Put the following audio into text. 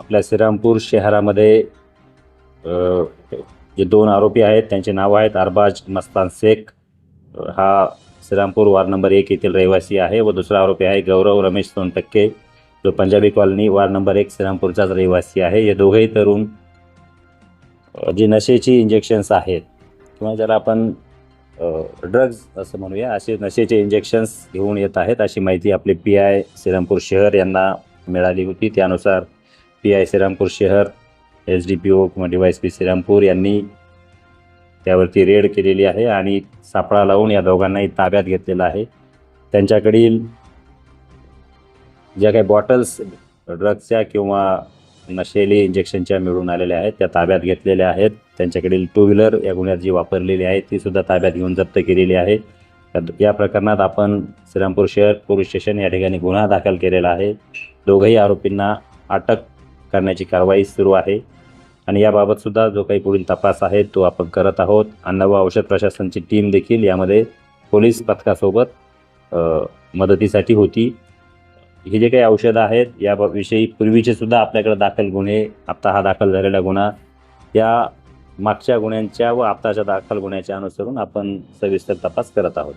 आपल्या श्रीरामपूर शहरामध्ये जे दोन आरोपी आहेत त्यांचे नाव आहेत अरबाज मस्तान शेख. हा श्रीरामपूर वार्ड नंबर एक येथील रहिवासी आहे व दुसरा आरोपी आहे गौरव रमेश सोनटक्के. जो पंजाबी कॉलनी वार्ड नंबर एक श्रीरामपूरचाच रहिवासी आहे. हे दोघेही तरुण जे नशेची इंजेक्शन्स आहेत. किंवा ज्याला आपण ड्रग्ज असं म्हणूया असे नशेचे इंजेक्शन्स घेऊन येत आहेत अशी माहिती आपले पी आय श्रीरामपूर शहर यांना मिळाली होती. त्यानुसार पी आय श्रीरामपूर शहर एस डी पी ओ किंवा D Y S P Shrirampur यांनी त्यावरती रेड केलेली आहे आणि सापळा लावून या दोघांनाही ताब्यात घेतलेला आहे. त्यांच्याकडील ज्या काही बॉटल्स ड्रग्सच्या किंवा नशेली इंजेक्शनच्या मिळून आलेल्या आहेत त्या ताब्यात घेतलेल्या आहेत. त्यांच्याकडील टू व्हीलर या गुन्ह्यात जी वापरलेली आहे ती सुद्धा ताब्यात घेऊन जप्त केलेली आहे. या- प्रकरणात आपण श्रीरामपूर शहर पोलीस स्टेशन या ठिकाणी गुन्हा दाखल केलेला आहे. दोघंही आरोपींना अटक करण्याची कारवाई सुरू आहे. आणि याबाबतसुद्धा जो काही पुढील तपास आहे तो आपण करत आहोत. अन्न व औषध प्रशासनची टीम देखील यामध्ये पोलीस पथकासोबत मदतीसाठी होती. हे जे काही औषधं आहेत याविषयी पूर्वीचे सुद्धा आपल्याकडे दाखल गुन्हे आत्ता हा दाखल झालेला गुन्हा या मागच्या गुन्ह्यांच्या व आत्ताच्या दाखल गुन्ह्याच्या अनुसरून आपण सविस्तर तपास करत आहोत.